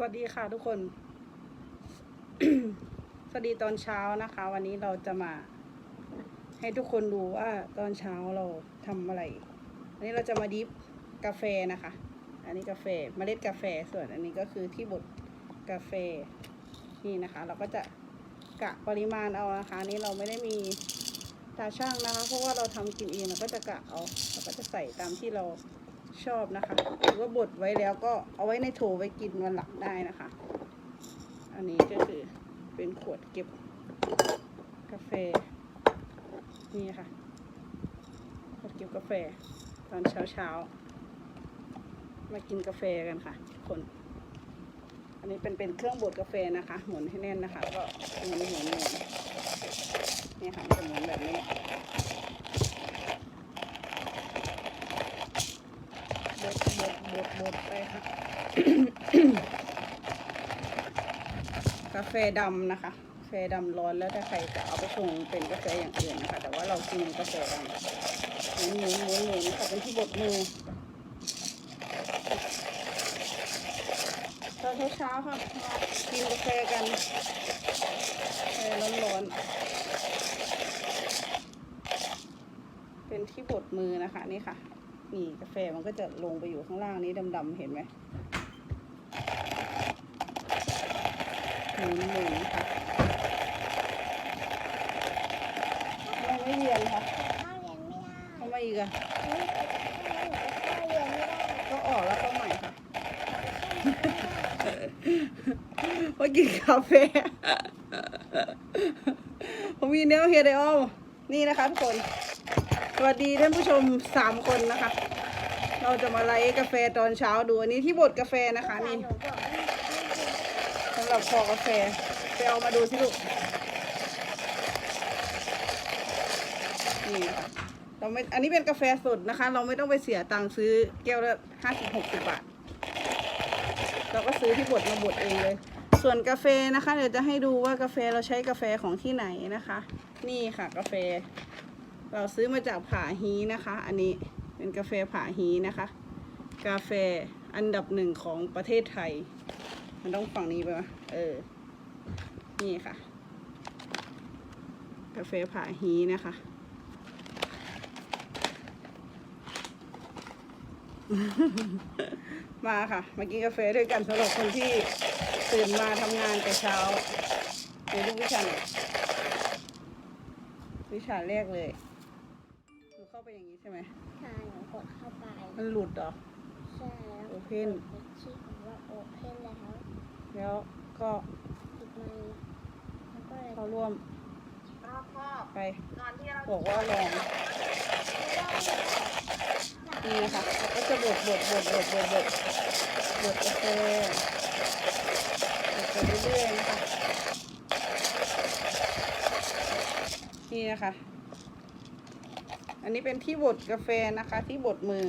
สวัสดีค่ะทุกคน สวัสดีตอนเช้านะคะ วันนี้เราจะมา ให้ทุกคนดูว่าตอนเช้าเราทำอะไร อันนี้เราจะมาดิฟกาแฟนะคะ อันนี้กาแฟเมล็ดกาแฟส่วนอันนี้ก็คือที่บดกาแฟนี่นะคะ เราก็จะกะปริมาณเอานะคะ นี้เราไม่ได้มีตาช่างนะคะ เพราะว่าเราทำกินเองเราก็จะกะเอาเราก็จะใส่ตามที่เรา ชอบนะคะ หรือว่าบดไว้แล้วก็เอาไว้ในโถไว้กินวันหลังได้นะคะ อันนี้ก็คือเป็นขวดเก็บกาแฟ นี่ค่ะขวดเก็บกาแฟ ตอนเช้าเช้ามากินกาแฟกันค่ะทุกคน อันนี้เป็นเป็นเครื่องบดกาแฟนะคะ หมุนให้แน่นนะคะ ก็หมุนหมุนหมุนนี่ค่ะมันจะหมุนแบบนี้ บดบ ดบดไปค่ะ กาแฟดำนะคะกาแฟดำร้อนแล้วถ้าใครจะเอาไปชงเป็นกาแฟอย่างอื่นนะคะ แต่ว่าเรากินกาแฟดำหมุนหมุนหมุนหมุนค่ะเป็นที่บดมือตอนเช้าๆค่ะกินกาแฟกันเออร้อนๆเป็นที่บดมือนะคะนี่ค่ะ นี่กาแฟมันก็จะลงไปอยู่ข้างล่างนี้ดำๆเห็นไหมหมุนหมุนค่ะเราไม่เรียนค่ะเข้าเรียนไม่ได้ทำไมอีกอะเข้าเรียนไม่ได้ก็ออกแล้วก็ใหม่ค่ะว่ากินกาแฟผมมีเนื้อเฮดไดอลนี่นะคะทุกคน สวัสดีท่านผู้ชมสามคนนะคะ เราจะมาไลฟ์กาแฟตอนเช้าดูอันนี้ที่บดกาแฟนะคะนี่สำหรับคอกาแฟไปเอามาดูสิลูกนี่ค่ะเราไม่อันนี้เป็นกาแฟสดนะคะ เราไม่ต้องไปเสียตังค์ซื้อแก้วละห้าสิบหกสิบบาท เราก็ซื้อที่บดมาบดเองเลย ส่วนกาแฟนะคะ เดี๋ยวจะให้ดูว่ากาแฟเราใช้กาแฟของที่ไหนนะคะ นี่ค่ะกาแฟ เราซื้อมาจากผาฮีนะคะ อันนี้เป็นกาแฟผาฮีนะคะ กาแฟอันดับหนึ่งของประเทศไทย มันต้องฝั่งนี้ไปวะเออ นี่ค่ะ กาแฟผาฮีนะคะมาค่ะมากินกาแฟด้วยกันสำหรับคนที่ตื่นมาทำงานแต่เช้าในรูปวิชาไหนวิชาแรกเลย เข้าไปอย่างนี้ใช่ไหมค่ะหนูกดเข้าไป มันหลุดเหรอ ใช่แล้ว Open กดชื่อคำว่าโอเพนแล้วแล้วก็ปิดไมค์แล้วก็เลยเข้าร่วมรอบครอบไปตอนที่เราบอกว่าลองนี่นะคะแล้วก็จะบดบดบดบดบดบดบดกาแฟบดไปเรื่อยๆนะคะนี่นะคะ อันนี้เป็นที่บดกาแฟนะคะ ที่บดมือ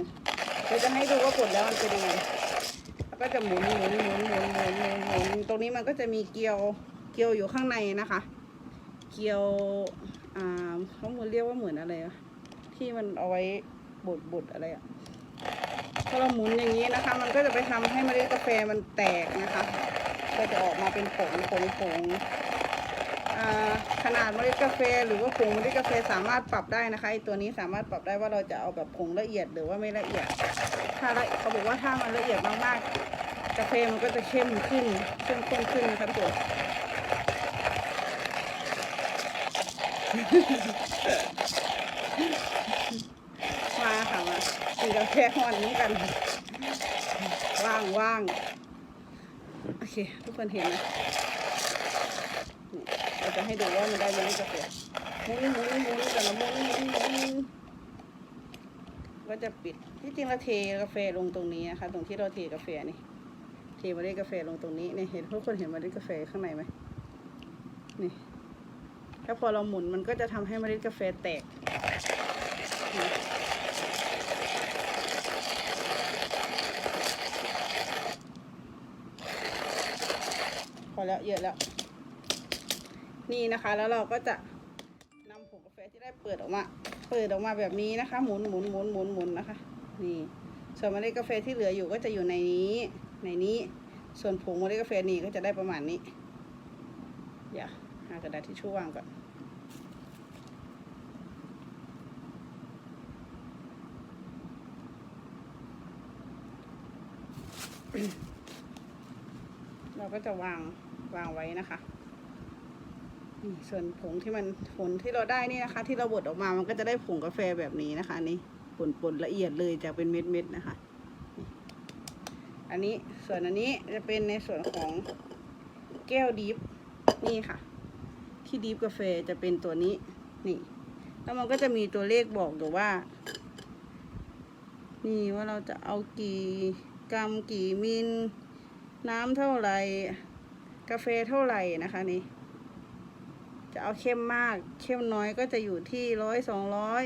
เราจะให้ดูว่าบดแล้วมันเป็นยังไงแล้วก็จะหมุนหมุนหมุนหมุนหมุนหมุนหมุนตรงนี้มันก็จะมีเกลียวเกลียวอยู่ข้างในนะคะ เกลียวอ่าเขาเหมือนเรียกว่าเหมือนอะไรที่มันเอาไว้บดบดอะไรอะพอเราหมุนอย่างนี้นะคะ มันก็จะไปทำให้เมล็ดกาแฟมันแตกนะคะ ก็จะออกมาเป็นผงผงผง ขนาดเมล็ดกาแฟหรือว่าผงเมล็ดกาแฟสามารถปรับได้นะคะไอตัวนี้สามารถปรับได้ว่าเราจะเอาแบบผงละเอียดหรือว่าไม่ละเอียด ถ้าละเขาบอกว่าถ้ามันละเอียดมากๆ กาแฟมันก็จะเข้มขึ้นเข้มข้นขึ้นนะคะทุกคนมาค่ะมากินกาแฟห้อนน้กันว่างว่างโอเค ทุกคนเห็นไหม จะให้ดูว่ามันได้ยังไงกาแฟหมุนหมุนหมุนแต่ละมุนหมุนหมุนก็จะปิดที่จริงเราเทกาแฟลงตรงนี้นะคะตรงที่เราเทกาแฟนี่เทเมาได้กาแฟลงตรงนี้เนี่ยเห็นทุกคนเห็นเมาได้กาแฟข้างในไหมนี่ถ้าพอเราหมุนมันก็จะทำให้เมล็ดกาแฟแตกพอแล้วเยอะแล้ว นี่นะคะ แล้วเราก็จะนำผงกาแฟที่ได้เปิดออกมา เปิดออกมาแบบนี้นะคะ หมุนหมุนหมุนหมุนหมุนนะคะ นี่ ส่วนเมล็ดกาแฟที่เหลืออยู่ก็จะอยู่ในนี้ ในนี้ ส่วนผงเมล็ดกาแฟนี่ก็จะได้ประมาณนี้เดี๋ยวหากระดาษทิชชู่วางก่อนเราก็จะวางวางไว้นะคะ นี่ส่วนผงที่มันผงที่เราได้นี่นะคะ ที่เราบดออกมามันก็จะได้ผงกาแฟแบบนี้นะคะอันนี้ป่นป่นละเอียดเลยจากเป็นเม็ดเม็ดๆนะคะ อันนี้ส่วนอันนี้จะเป็นในส่วนของแก้วดิฟนี่ค่ะ ที่ดิฟกาแฟจะเป็นตัวนี้นี่ แล้วมันก็จะมีตัวเลขบอกอยู่ว่า นี่ว่าเราจะเอากี่กรัมกี่มิลน้ำเท่าไหร่กาแฟเท่าไหร่นะคะนี่ จะเอาเข้มมาก เข้มน้อยก็จะอยู่ที่ร้อยสองร้อย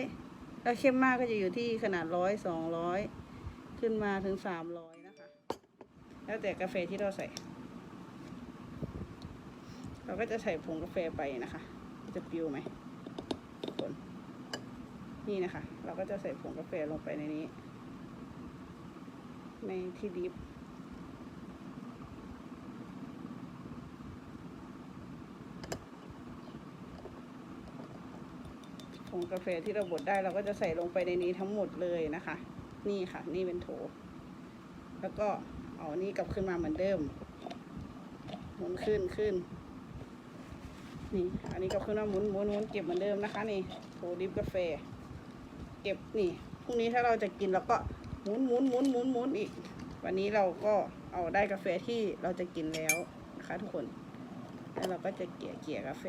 แล้วเข้มมากก็จะอยู่ที่ขนาดร้อยสองร้อยขึ้นมาถึงสามร้อยนะคะ แล้วแต่กาแฟที่เราใส่ เราก็จะใส่ผงกาแฟไปนะคะ จะปิวไหมคนนี่นะคะ เราก็จะใส่ผงกาแฟลงไปในนี้ ในที่ดิฟ ผงกาแฟที่เราบดได้เราก็จะใส่ลงไปในนี้ทั้งหมดเลยนะคะ นี่ค่ะ นี่เป็นโถ แล้วก็เอานี่กลับขึ้นมาเหมือนเดิมหมุนขึ้นขึ้น นี่อันนี้กลับขึ้นมาหมุนหมุนหมุนเก็บเหมือนเดิมนะคะ นี่โถดิฟกาแฟ เก็บนี่พรุ่งนี้ถ้าเราจะกินเราก็หมุนหมุนหมุนหมุนหมุนอีก วันนี้เราก็เอาได้กาแฟที่เราจะกินแล้วนะคะ ทุกคน แล้วเราก็จะเกลี่ยเกลี่ยกาแฟ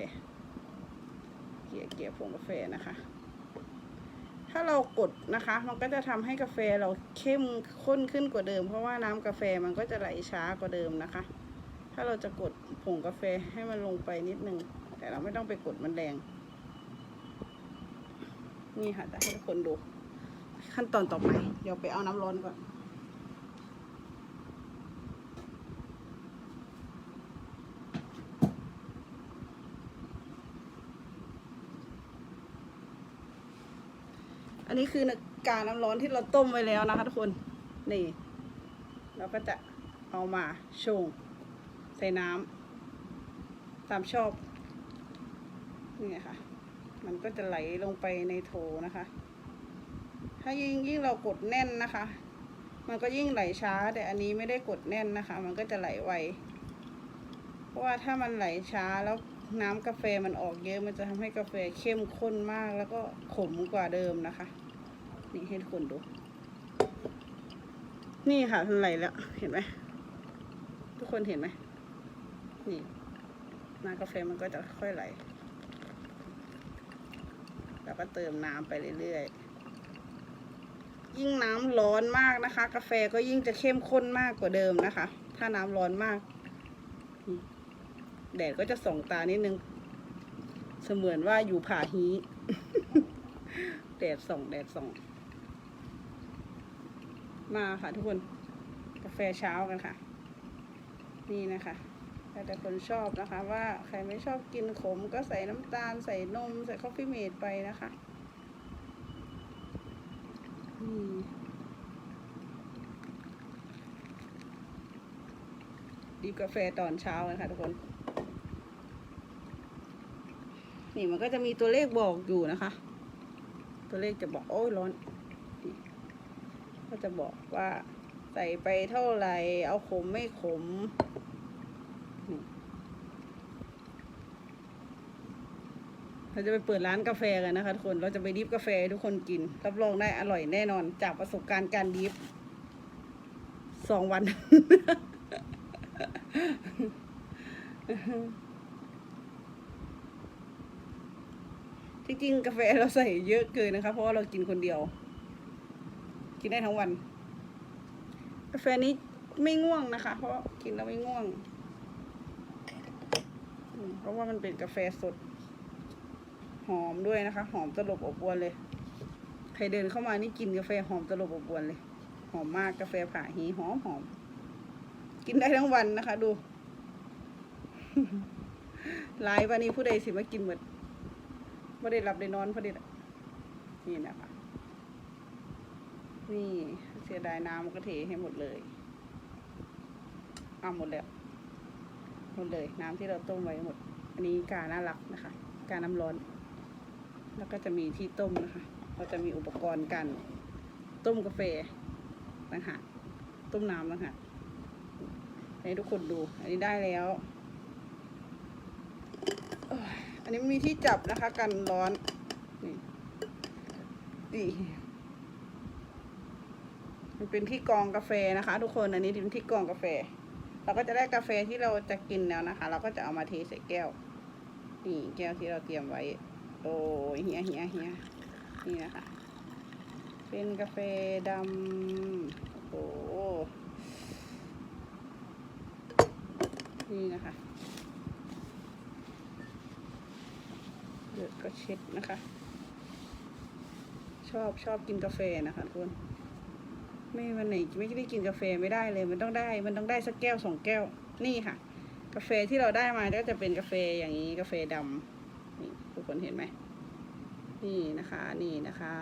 กี่ยเกลี่ยผงกาแฟนะคะ ถ้าเรากดนะคะ มันก็จะทำให้กาแฟเราเข้มข้นขึ้นกว่าเดิม เพราะว่าน้ำกาแฟมันก็จะไหลช้ากว่าเดิมนะคะ ถ้าเราจะกดผงกาแฟให้มันลงไปนิดนึง แต่เราไม่ต้องไปกดมันแรงนี่ค่ะจะให้ทุกคนดู ขั้นตอนต่อไป เดี๋ยวไปเอาน้ำร้อนก่อน นนี้คือกาน้ำร้อนที่เราต้มไว้แล้วนะคะทุกคน นี่ เราก็จะเอามาชงใส่น้ำตามชอบ นี่ค่ะ มันก็จะไหลลงไปในโถนะคะ ถ้ายิ่งยิ่งเรากดแน่นนะคะ มันก็ยิ่งไหลช้า แต่อันนี้ไม่ได้กดแน่นนะคะ มันก็จะไหลไว เพราะว่าถ้ามันไหลช้าแล้วน้ำกาแฟมันออกเยอะ มันจะทำให้กาแฟเข้มข้นมากแล้วก็ขมกว่าเดิมนะคะ นี่ให้ทุกคนดู นี่ค่ะมันไหลแล้ว เห็นไหม ทุกคนเห็นไหม นี่ น้ำกาแฟมันก็จะค่อยไหล แล้วก็เติมน้ำไปเรื่อยๆ ยิ่งน้ำร้อนมากนะคะ กาแฟก็ยิ่งจะเข้มข้นมากกว่าเดิมนะคะ ถ้าน้ำร้อนมาก แดดก็จะส่องตานิดนึง เสมือนว่าอยู่ผ่าฮีแดดส่องแดดส่อง มาค่ะทุกคนกาแฟเช้ากันค่ะ นี่นะคะแล้วแต่คนชอบนะคะว่าใครไม่ชอบกินขมก็ใส่น้ำตาลใส่นม ใส่คอฟฟี่เมดไปนะคะอืมดีกาแฟตอนเช้ากันค่ะทุกคน นี่มันก็จะมีตัวเลขบอกอยู่นะคะ ตัวเลขจะบอกโอ้ยร้อน ก็จะบอกว่าใส่ไปเท่าไหร่ เอาขมไม่ขม เราจะไปเปิดร้านกาแฟกันนะคะทุกคน เราจะไปดิฟกาแฟให้ทุกคนกิน รับรองได้อร่อยแน่นอน จากประสบการณ์การดิฟสองวัน จริงๆ กาแฟเราใส่เยอะเกินนะคะ เพราะว่าเรากินคนเดียว กินได้ทั้งวัน กาแฟนี้ไม่ง่วงนะคะ เพราะกินแล้วไม่ง่วง เพราะว่ามันเป็นกาแฟสด หอมด้วยนะคะ หอมตลบอบอวนเลย ใครเดินเข้ามานี่กินกาแฟหอมตลบอบอวนเลย หอมมากกาแฟผ่าหีหอมหอม กินได้ทั้งวันนะคะ ดูหลายวันนี้ผู้ใดสิมากินหมดไม่ได้หลับได้นอนพอดีละนี่นะคะ นี่เสียดายน้ำก็เทให้หมดเลยเอะหมดแล้วหมดเลยน้ำที่เราต้มไว้หมด อันนี้กาน่ารักนะคะ กาน้ำร้อน แล้วก็จะมีที่ต้มนะคะ เราจะมีอุปกรณ์การต้มกาแฟต่างหากต้มน้ำต่างหากให้ทุกคนดู อันนี้ได้แล้ว อันนี้มีที่จับนะคะ กันร้อน นี่นี่ มันเป็นที่กองกาแฟนะคะ ทุกคนอันนี้เป็นที่กองกาแฟ เราก็จะได้กาแฟที่เราจะกินแล้วนะคะ เราก็จะเอามาเทใส่แก้วนี่แก้วที่เราเตรียมไว้ โอ้ยเฮียเฮียเฮียนี่นะคะ เป็นกาแฟดำโอ้นี่นะคะเดี๋ยวก็เช็ดนะคะ ชอบชอบกินกาแฟนะคะทุกคน ไม่วันไหนไม่ได้กินกาแฟไม่ได้เลย มันต้องได้ มันต้องได้สักแก้วสองแก้ว นี่ค่ะ กาแฟที่เราได้มาก็จะเป็นกาแฟอย่างนี้กาแฟดำนี่ทุกคนเห็นไหมนี่นะคะ นี่นะคะ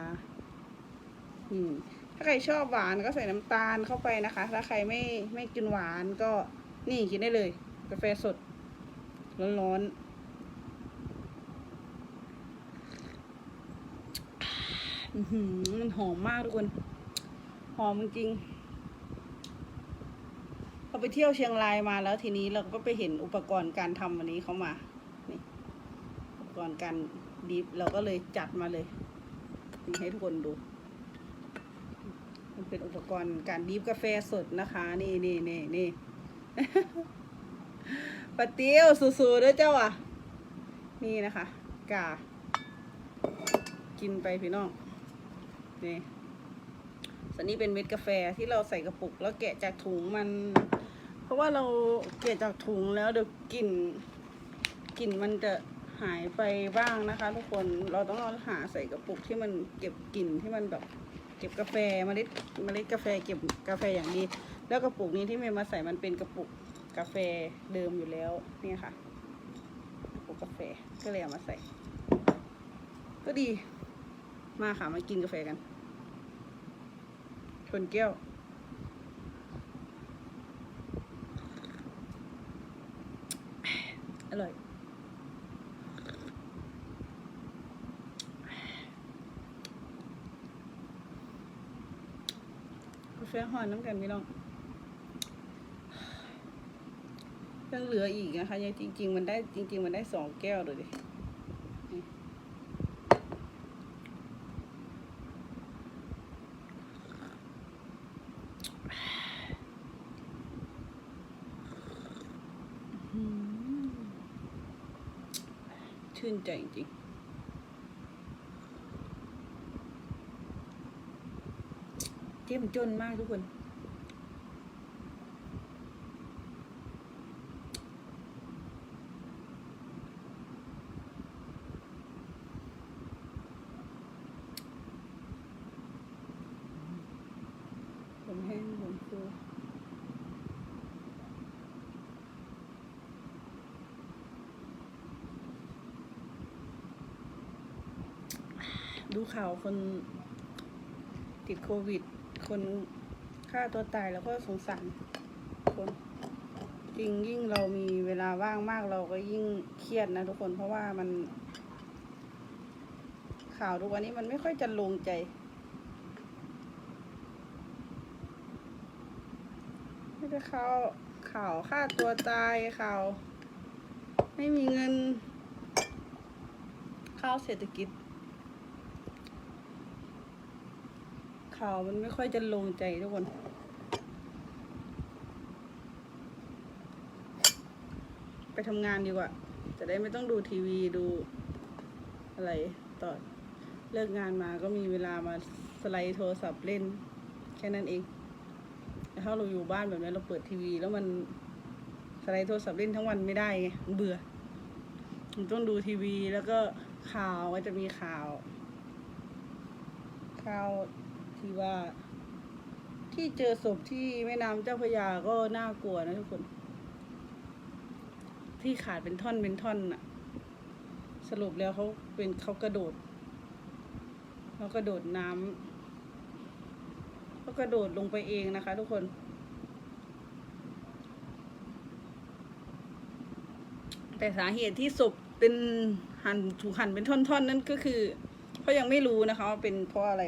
อืมถ้าใครชอบหวานก็ใส่น้ำตาลเข้าไปนะคะ ถ้าใครไม่ไม่กินหวานก็นี่กินได้เลย กาแฟสด ร้อนๆมันหอมมากทุกคน อมจริงเราไปเที่ยวเชียงรายมาแล้วทีนี้เราก็ไปเห็นอุปกรณ์การทำอันนี้เขามา นี่ อุปกรณ์การดิฟเราก็เลยจัดมาเลย ให้ทุกคนดู มันเป็นอุปกรณ์การดิฟกาแฟสดนะคะ นี่นี่นี่นี่ปะเตี้ยวสูๆด้วยเจ้าอะ นี่นะคะ กา กินไปพี่น้อง นี่ ส่วนนี้เป็นเม็ดกาแฟที่เราใส่กระปุก แล้วแกะจากถุงมัน เพราะว่าเราแกะจากถุงแล้วเดี๋ยวกลิ่นกลิ่นมันจะหายไปบ้างนะคะ ทุกคนเราต้องเอาหาใส่กระปุกที่มันเก็บกลิ่นที่มันแบบเก็บกาแฟเมล็ดเมล็ดกาแฟเก็บกาแฟอย่างดี แล้วกระปุกนี้ที่เมย์มาใส่มันเป็นกระปุกกาแฟเดิมอยู่แล้วนี่ค่ะกระปุกกาแฟก็เลยเอามาใส่ ก็ดีมาค่ะมากินกาแฟกัน ชนแก้วอร่อย กาแฟหอนน้ำกันพี่น้องยังเหลืออีกนะคะยังจริง ๆ มันได้จริง ๆ มันได้สองแก้วเลยดินี่อื้อหือ ชื่นใจจริงเจ้มจนมากทุกคน ผมแห้งผมฟู ดูข่าวคนติดโควิด คนฆ่าตัวตายแล้วก็สงสารคนจริงยิ่งเรามีเวลาว่างมากเราก็ยิ่งเครียดนะทุกคนเพราะว่ามัน ข่าวทุกวันนี้มันไม่ค่อยจะลงใจ ไม่ได้ข่าวข่าวฆ่าตัวตายข่าว ไม่มีเงินข่าวเศรษฐกิจ ข่าวมันไม่ค่อยจะลงใจทุกคนไปทำงานดีกว่า จะได้ไม่ต้องดูทีวีดูอะไรต่อเลิกงานมาก็มีเวลามาสไลด์โทรศัพท์เล่น แค่นั้นเองแต่ถ้าเราอยู่บ้านแบบนี้เราเปิดทีวี แล้วมันสไลด์โทรศัพท์เล่นทั้งวันไม่ได้ไงเบื่อต้องดูทีวีแล้วก็ข่าวก็จะมีข่าว ข่าว ที่ว่า ที่เจอศพที่แม่น้ำเจ้าพระยาก็น่ากลัวนะทุกคน ที่ขาดเป็นท่อนเป็นท่อนน่ะ สรุปแล้วเขาเป็นเขากระโดดเขากระโดดน้ำเขากระโดดลงไปเองนะคะ ทุกคนแต่สาเหตุที่ศพเป็นหั่นถูกหั่นเป็นท่อนๆนั่นก็คือเขายังไม่รู้นะคะว่าเป็นเพราะอะไร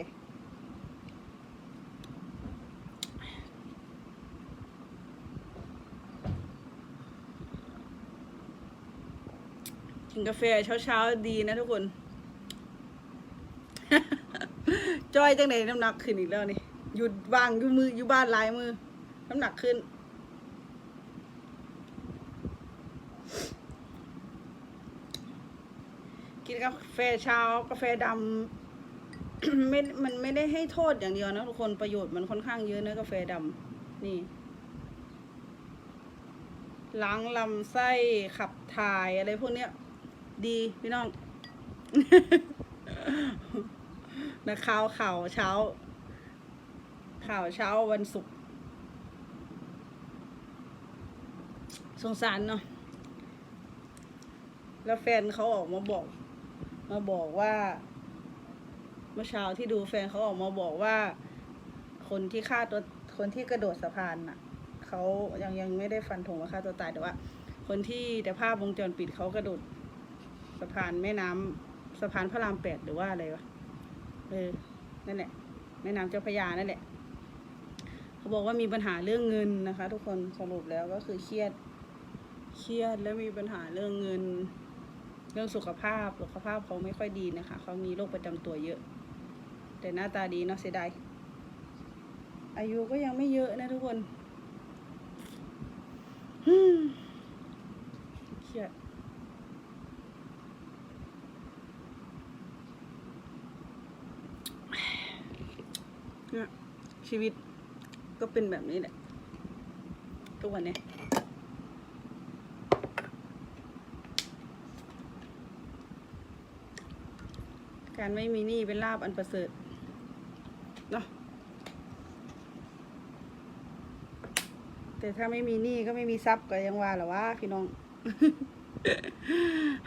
กินกาแฟเช้าๆดีนะทุกคนจ้อยจังไหนน้ำหนักขึ้นอีกแล้วนี่หยุดวางอยู่มืออยู่บ้านลายมือ น้ำหนักขึ้น กินกาแฟเช้ากาแฟดำไม่มันไม่ได้ให้โทษอย่างเดียวนะทุกคนประโยชน์มันค่อนข้างเยอะนะกาแฟดำนี่ล้างลำไส้ขับถ่ายอะไรพวกเนี้ย ดีพี่น้องนะข่าวข่าวเช้า ข่าวเช้าวันศุกร์สงสารเนาะแล้วแฟนเขาออกมาบอก มาบอกว่า เมื่อเช้าที่ดูแฟนเขาออกมาบอกว่า คนที่ฆ่าตัวคนที่กระโดดสะพานน่ะเขายังยังไม่ได้ฟันธงว่าฆ่าตัวตายแต่ว่า คนที่แต่ภาพวงจรปิดเขากระโดด สะพานแม่น้ำสะพานพระรามแปดหรือว่าอะไรวะเออนั่นแหละ แม่น้ำเจ้าพระยานั่นแหละ เขาบอกว่ามีปัญหาเรื่องเงินนะคะ ทุกคนสรุปแล้วก็คือเครียด เครียดแล้วมีปัญหาเรื่องเงิน เรื่องสุขภาพสุขภาพเขาไม่ค่อยดีนะคะเขามีโรคประจำตัวเยอะ แต่หน้าตาดีเนาะเสียดายอายุก็ยังไม่เยอะนะทุกคนฮึมเครียดเนี่ย ชีวิตก็เป็นแบบนี้แหละ ทุกวันเนี้ยการไม่มีหนี้เป็นลาบอันประเสริฐเนาะแต่ถ้าไม่มีหนี้ก็ไม่มีทรัพย์ก็ยังว่าแหละว่าพี่น้อง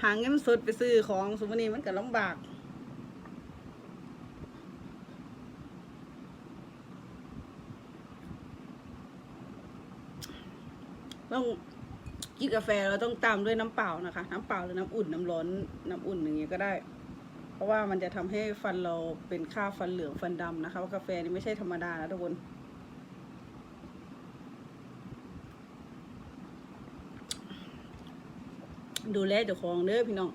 หาเงินสดไปซื้อของสมมตินี้มันก็ลำบาก ต้องกินกาแฟเราต้องตามด้วยน้ำเปล่านะคะ น้ำเปล่าหรือน้ำอุ่นน้ำร้อนน้ำอุ่นอย่างเงี้ยก็ได้ เพราะว่ามันจะทำให้ฟันเราเป็นค่าฟันเหลืองฟันดำนะคะว่ากาแฟนี่ไม่ใช่ธรรมดานะทุกคนดูแลเจ้าของเด้อพี่น้อง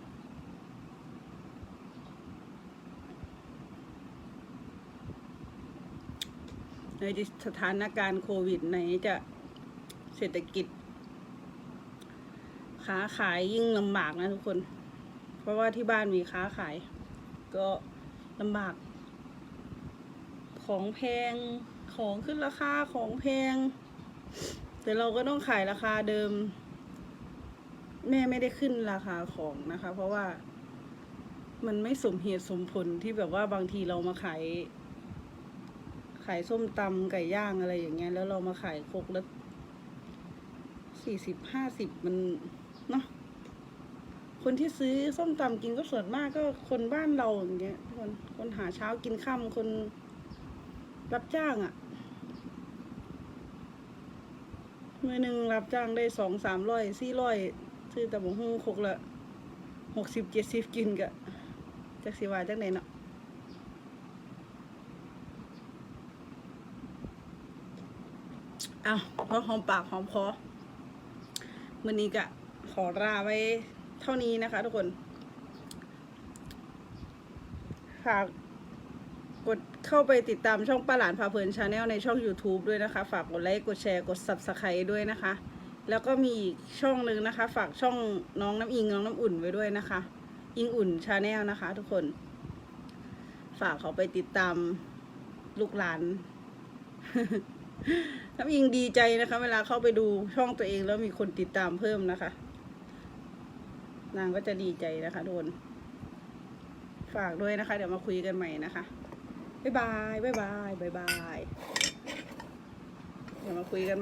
ในสถานการณ์โควิดไหนจะเศรษฐกิจ ค้าขายยิ่งลำบากนะทุกคน เพราะว่าที่บ้านมีค้าขาย ก็ลำบาก ของแพงของขึ้นราคาของแพง แต่เราก็ต้องขายราคาเดิม แม่ไม่ได้ขึ้นราคาของนะคะ เพราะว่ามันไม่สมเหตุสมผลที่แบบว่าบางทีเรามาขายขายส้มตำไก่ย่างอะไรอย่างเงี้ย แล้วเรามาขายคกละสี่สิบห้าสิบมัน คนที่ซื้อส้มตำกินก็ส่วนมากก็คนบ้านเราอย่างเงี้ยคนคนหาเช้ากินค่ำคนรับจ้างอะ่ะมือหนึ่งรับจ้างได้สองสามร้อยสี่ร้อยซื้อแต่หมูหุ้งคกละหกสิบเจ็ดสิบกินกะจักสิว่าจักไหนเนาะเอาพอหอมปากหอมคอมือนี้กะขอลาไว้ เท่านี้นะคะ ทุกคนฝากกดเข้าไปติดตามช่องป้าหลานพาเพลินชาแนลในช่อง YouTube ด้วยนะคะ ฝากกดไลค์กดแชร์กด Subscribe ด้วยนะคะ แล้วก็มีอีกช่องหนึ่งนะคะ ฝากช่องน้องน้ำอิงน้องน้ำอุ่นไว้ด้วยนะคะ อิงอุ่นชาแนลนะคะ ทุกคน ฝากเขาไปติดตามลูกหลานน้ำอิงดีใจนะคะ เวลาเข้าไปดูช่องตัวเองแล้วมีคนติดตามเพิ่มนะคะ นางก็จะดีใจนะคะโดน ฝากด้วยนะคะ เดี๋ยวมาคุยกันใหม่นะคะบ๊ายบายบ๊ายบายบ๊ายบายเดี๋ยวมาคุยกัน